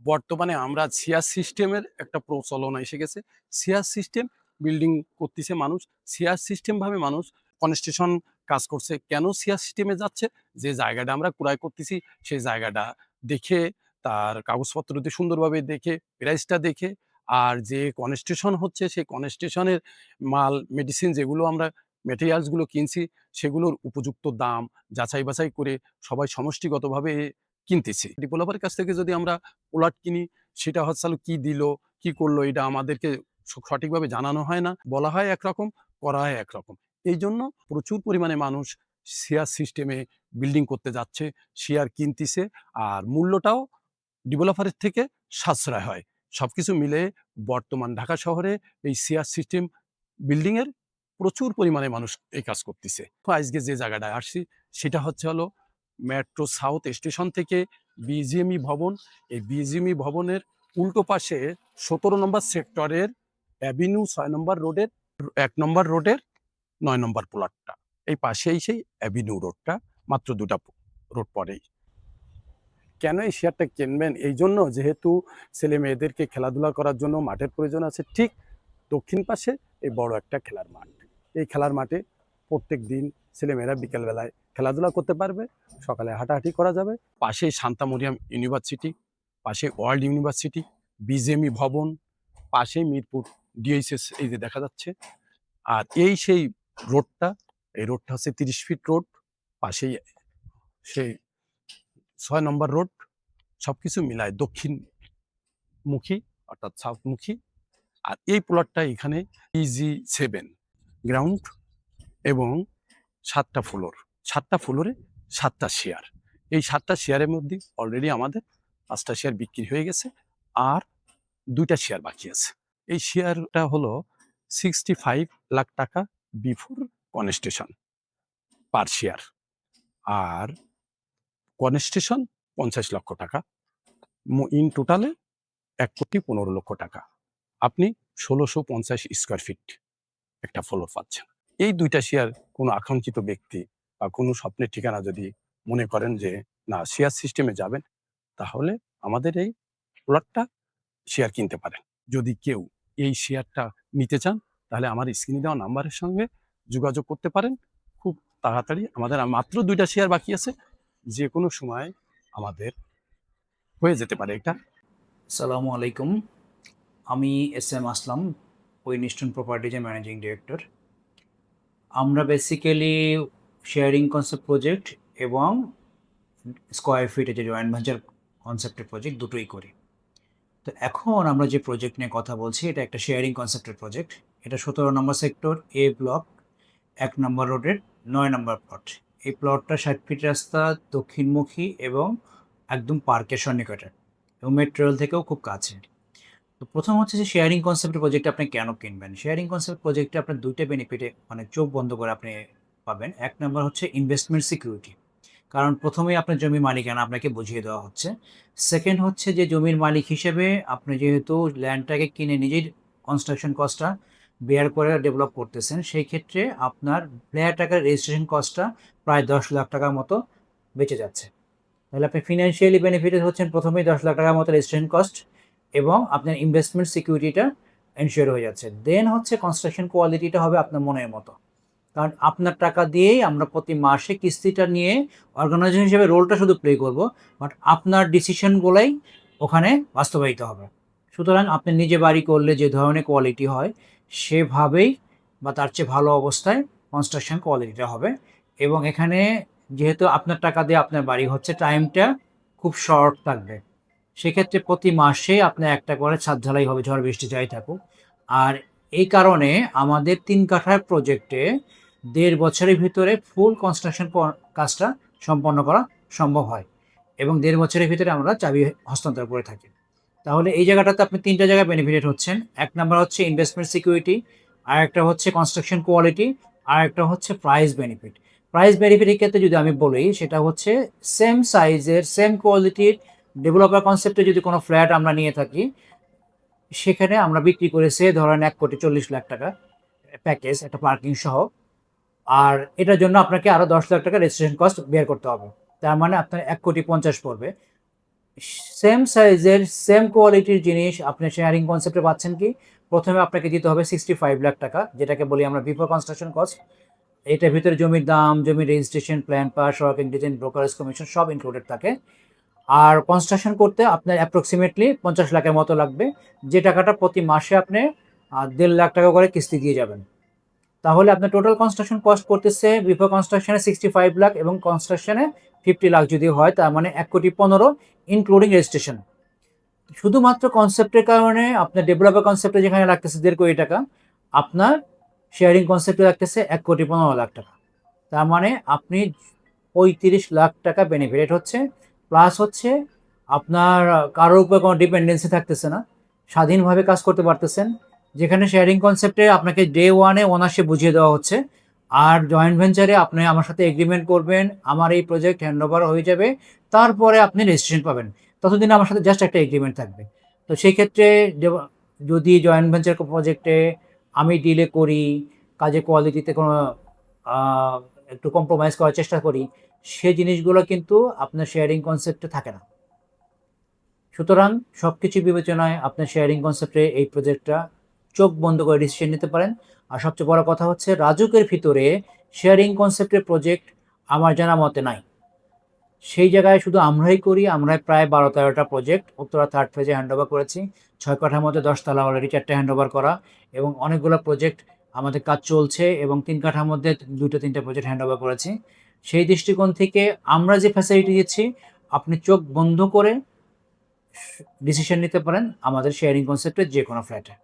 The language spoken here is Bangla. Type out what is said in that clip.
বর্তমানে আমরা সিয়ার সিস্টেমের একটা প্রচলন এসে গেছে। সিয়ার সিস্টেম বিল্ডিং করতেছে মানুষ। সিয়ার সিস্টেম ভাবে মানুষ কনস্ট্রাকশন কাজ করছে। কেন সিয়ার সিস্টেমে যাচ্ছে? যে জায়গাটা আমরা ক্রয় করতেছি সেই জায়গাটা দেখে, তার কাগজপত্র দিয়ে সুন্দরভাবে দেখে প্রাইসটা দেখে, আর যে কনস্ট্রাকশন হচ্ছে, সেই কনস্ট্রাকশনের মাল মেডিসিন যেগুলো আমরা মেটেরিয়ালসগুলো কিনছি, সেগুলোর উপযুক্ত দাম যাচাই বাছাই করে সবাই সমষ্টিগতভাবে কিনতেছি। ডেভেলপারের কাছ থেকে যদি আমরা প্লট কিনি, সেটা হচ্ছে কি দিল, কি করল, এটা আমাদেরকে সঠিকভাবে জানানো হয় না। বলা হয় একরকম, করা হয় একরকম। এই জন্য প্রচুর পরিমাণে মানুষ শেয়ার সিস্টেমে বিল্ডিং করতে যাচ্ছে শেয়ার কিনতেছে, আর মূল্যটাও ডেভেলপারের থেকে সাশ্রয় হয়। সব কিছু মিলে বর্তমান ঢাকা শহরে এই শেয়ার সিস্টেম বিল্ডিংয়ের প্রচুর পরিমাণে মানুষ এই কাজ করতেছে। আজকে যে জায়গাটায় আসছি, সেটা হচ্ছে হলো মেট্রো সাউথ স্টেশন থেকে বিজিএমই ভবন। এই বিজিএমই ভবনের উল্টো পাশে সতেরো নম্বর সেক্টরের অ্যাভিনিউ ছয় নম্বর রোডের, এক নম্বর রোডের নয় নম্বর প্লটটা। এই পাশেই সেই অ্যাভিনিউ রোডটা, মাত্র দুটা রোড পরেই। কেন এই শেয়ারটা কিনবেন? এই জন্য যেহেতু ছেলে মেয়েদেরকে খেলাধুলা করার জন্য মাঠের প্রয়োজন আছে, ঠিক দক্ষিণ পাশে এই বড় একটা খেলার মাঠ। এই খেলার মাঠে প্রত্যেক দিন ছেলেমেয়েরা বিকেলবেলায় খেলাধুলা করতে পারবে, সকালে হাঁটাহাঁটি করা যাবে। পাশেই শান্তা মরিয়াম ইউনিভার্সিটি, পাশে ওয়ার্ল্ড ইউনিভার্সিটি বিজেমি ভবন পাশেই মিরপুর ডিএইচএস এই যে দেখা যাচ্ছে। আর এই সেই রোডটা, এই রোডটা হচ্ছে তিরিশ ফিট রোড, পাশেই সেই ছয় নম্বর রোড সব কিছু মিলায় দক্ষিণ মুখী অর্থাৎ সাউথমুখী আর এই প্লটটা এখানে ইজি সেভেন গ্রাউন্ড এবং সাতটা ফ্লোর। সাতটা ফ্লোরে সাতটা শেয়ার। এই সাতটা শেয়ারের মধ্যে অলরেডি আমাদের পাঁচটা শেয়ার বিক্রি হয়ে গেছে আর দুইটা শেয়ার বাকি আছে। এই শেয়ারটা হলো সিক্সটি ফাইভ লাখ টাকা বিফোর কনস্টেশন পার শেয়ার। আর কনস্টেশন পঞ্চাশ লক্ষ টাকা। ইন টোটালে এক কোটি পনেরো লক্ষ টাকা। আপনি ষোলোশো পঞ্চাশ স্কোয়ার ফিট একটা ফ্লোর পাচ্ছেন। এই দুইটা শেয়ার কোনো আকাঙ্ক্ষিত ব্যক্তি বা কোনো স্বপ্নের ঠিকানা যদি মনে করেন যে, না শেয়ার সিস্টেমে যাবেন, তাহলে আমাদের এই প্লটটা শেয়ার কিনতে পারেন। যদি কেউ এই শেয়ারটা নিতে চান, তাহলে আমার স্ক্রিনে দেওয়া নাম্বারের সঙ্গে যোগাযোগ করতে পারেন। খুব তাড়াতাড়ি আমাদের মাত্র দুইটা শেয়ার বাকি আছে। যে কোনো সময় আমাদের হয়ে যেতে পারে এটা। সালামু আলাইকুম। আমি এস এম আসলাম, ওই উইনস্টন প্রপার্টিজের ম্যানেজিং ডিরেক্টর আমরা বেসিক্যালি শেয়ারিং কনসেপ্ট প্রজেক্ট এবং স্কোয়ার ফিটে যে জয়েন্ট ভেঞ্চার কনসেপ্টের প্রজেক্ট দুটোই করি। তো এখন আমরা যে প্রজেক্ট নিয়ে কথা বলছি, এটা একটা শেয়ারিং কনসেপ্টের প্রজেক্ট এটা সতেরো নম্বর সেক্টর এ ব্লক এক নম্বর রোডের নয় নম্বর প্লট এই প্লটটা ষাট ফিট রাস্তা, দক্ষিণমুখী এবং একদম পার্কের সন্নিকটে এবং মেট্রো রেল থেকেও খুব কাছে। তো প্রথম হচ্ছে যে শেয়ারিং কনসেপ্টের প্রজেক্ট আপনি কেন কিনবেন? শেয়ারিং কনসেপ্ট প্রজেক্টে আপনার দুইটা বেনিফিটে মানে চোখ বন্ধ করে আপনি পাবেন। এক নম্বর হচ্ছে ইনভেস্টমেন্ট সিকিউরিটি কারণ প্রথমেই আপনার জমির মালিকানা আপনাকে বুঝিয়ে দেওয়া হচ্ছে। সেকেন্ড হচ্ছে যে জমির মালিক হিসেবে আপনি যেহেতু ল্যান্ডটাকে কিনে নিজের কনস্ট্রাকশন কস্টটা বেয়ার করে ডেভেলপ করতেছেন, সেই ক্ষেত্রে আপনার ফ্ল্যাট টাকার রেজিস্ট্রেশন কস্টটা প্রায় দশ লাখ টাকার মতো বেঁচে যাচ্ছে। তাহলে আপনি ফিনান্সিয়ালি বেনিফিটেড হচ্ছেন প্রথমেই দশ লাখ টাকার মতো রেজিস্ট্রেশন কস্ট এবং আপনার ইনভেস্টমেন্ট সিকিউরিটিটা এনশিওর হয়ে যাচ্ছে। দেন হচ্ছে কনস্ট্রাকশন কোয়ালিটিটা হবে আপনার মনের মতো। কারণ আপনার টাকা দিয়েই আমরা প্রতি মাসে কিস্তিটা নিয়ে অর্গানাইজেশন হিসেবে রোলটা শুধু প্লে করব বাট আপনার ডিসিশনগুলোই ওখানে বাস্তবায়িত হবে। সুতরাং আপনি নিজে বাড়ি করলে যে ধরনের কোয়ালিটি হয়, সেভাবেই বা তার চেয়ে ভালো অবস্থায় কনস্ট্রাকশন কোয়ালিটিটা হবে। এবং এখানে যেহেতু আপনার টাকা দিয়ে আপনার বাড়ি হচ্ছে টাইমটা খুব শর্ট থাকবে। সেক্ষেত্রে প্রতি মাসে আপনার একটা করে ছাদ ঢালাই হবে, ঝড় বৃষ্টি যাই থাকুক। আর এই কারণে আমাদের তিন কাঠার প্রজেক্টে দেড় বছরের ভিতরে ফুল কনস্ট্রাকশন কাজটা সম্পন্ন করা সম্ভব হয় এবং দেড় বছরের ভিতরে আমরা চাবি হস্তান্তর করে থাকি। তাহলে এই জায়গাটাতে আপনি তিনটা জায়গায় বেনিফিটেড হচ্ছেন। এক নাম্বার হচ্ছে ইনভেস্টমেন্ট সিকিউরিটি আর একটা হচ্ছে কনস্ট্রাকশন কোয়ালিটি আর একটা হচ্ছে প্রাইস বেনিফিট প্রাইস বেনিফিটের ক্ষেত্রে যদি আমি বলি, সেটা হচ্ছে সেম সাইজের সেম কোয়ালিটির ডেভেলপার কনসেপ্টে যদি কোনো ফ্ল্যাট আমরা নিয়ে থাকি, সেখানে আমরা বিক্রি করেছে ধরেন এক কোটি চল্লিশ লাখ টাকা প্যাকেজ একটা পার্কিং সহ, আর এটার জন্য আপনাকে আরও দশ লাখ টাকা রেজিস্ট্রেশন কস্ট বের করতে হবে। তার মানে আপনার এক কোটি পঞ্চাশ পড়বে। সেম সাইজের সেম কোয়ালিটির জিনিস আপনি শেয়ারিং কনসেপ্টে পাচ্ছেন কি? প্রথমে আপনাকে দিতে হবে সিক্সটি ফাইভ লাখ টাকা, যেটাকে বলি আমরা বিফোর কনস্ট্রাকশন কস্ট এটার ভিতরে জমির দাম, জমির registration plan pass working design brokerage commission সব ইনক্লুডেড থাকে। আর কনস্ট্রাকশন করতে আপনার অ্যাপ্রক্সিমেটলি পঞ্চাশ লাখের মতো লাগবে। যে টাকাটা প্রতি মাসে আপনি দেড় লাখ টাকা করে কিস্তি দিয়ে যাবেন। তাহলে আপনার টোটাল কনস্ট্রাকশন কস্ট করতেছে বিফোর কনস্ট্রাকশনে সিক্সটি ফাইভ লাখ এবং কনস্ট্রাকশনে ফিফটি লাখ যদি হয়, তার মানে এক কোটি পনেরো ইনক্লুডিং রেজিস্ট্রেশন শুধুমাত্র কনসেপ্টের কারণে আপনার ডেভেলপার কনসেপ্টে যেখানে লাগতেছে দেড় কোটি টাকা, আপনার শেয়ারিং কনসেপ্টে লাগতেছে এক কোটি পনেরো লাখ টাকা। তার মানে আপনি পঁয়ত্রিশ লাখ টাকা বেনিফিট হচ্ছে। প্লাস হচ্ছে আপনার কারোর উপর কোনো ডিপেন্ডেন্সি থাকতেছে না। স্বাধীনভাবে কাজ করতে পারতেছেন। যেখানে শেয়ারিং কনসেপ্টে আপনাকে ডে ওয়ানে ওনারশিপ বুঝিয়ে দেওয়া হচ্ছে। আর জয়েন্ট ভেঞ্চারে আপনি আমার সাথে এগ্রিমেন্ট করবেন, আমার এই প্রজেক্ট হ্যান্ড ওভার হয়ে যাবে। তারপরে আপনি রেজিস্ট্রেশন পাবেন। ততদিন আমার সাথে জাস্ট একটা এগ্রিমেন্ট থাকবে। তো সেই ক্ষেত্রে যদি জয়েন্ট ভেঞ্চার প্রজেক্টে আমি ডিলে করি কাজে কোয়ালিটিতে কোনো একটু কম্প্রোমাইজ করার চেষ্টা করি সে জিনিসগুলো কিন্তু আপনার শেয়ারিং কনসেপ্টে থাকে না। সুতরাং সব কিছু বিবেচনায় আপনার শেয়ারিং কনসেপ্টে এই প্রজেক্টটা চোখ বন্ধ করে ডিসিশন নিতে পারেন। আর সবচেয়ে বড় কথা হচ্ছে, রাজুকের ভিতরে শেয়ারিং কনসেপ্টের প্রজেক্ট আমার জানা মতে নাই। সেই জায়গায় শুধু আমরাই করি, আমরাই প্রায় বারো তেরোটা প্রজেক্ট উত্তরা থার্ড ফেজে হ্যান্ড ওভার করেছি। ছয় কাঠার মধ্যে দশতলা অলরেডি চারটে হ্যান্ড ওভার করা এবং অনেকগুলো প্রজেক্ট আমাদের কাজ চলছে এবং তিন কাঠার মধ্যে দুটো তিনটে প্রজেক্ট হ্যান্ড ওভার করেছি। সেই দৃষ্টিকোণ থেকে আমরা যে ফ্যাসিলিটি দিচ্ছি, আপনি চোখ বন্ধ করে ডিসিশন নিতে পারেন আমাদের শেয়ারিং কনসেপ্টের যে কোনো ফ্ল্যাটে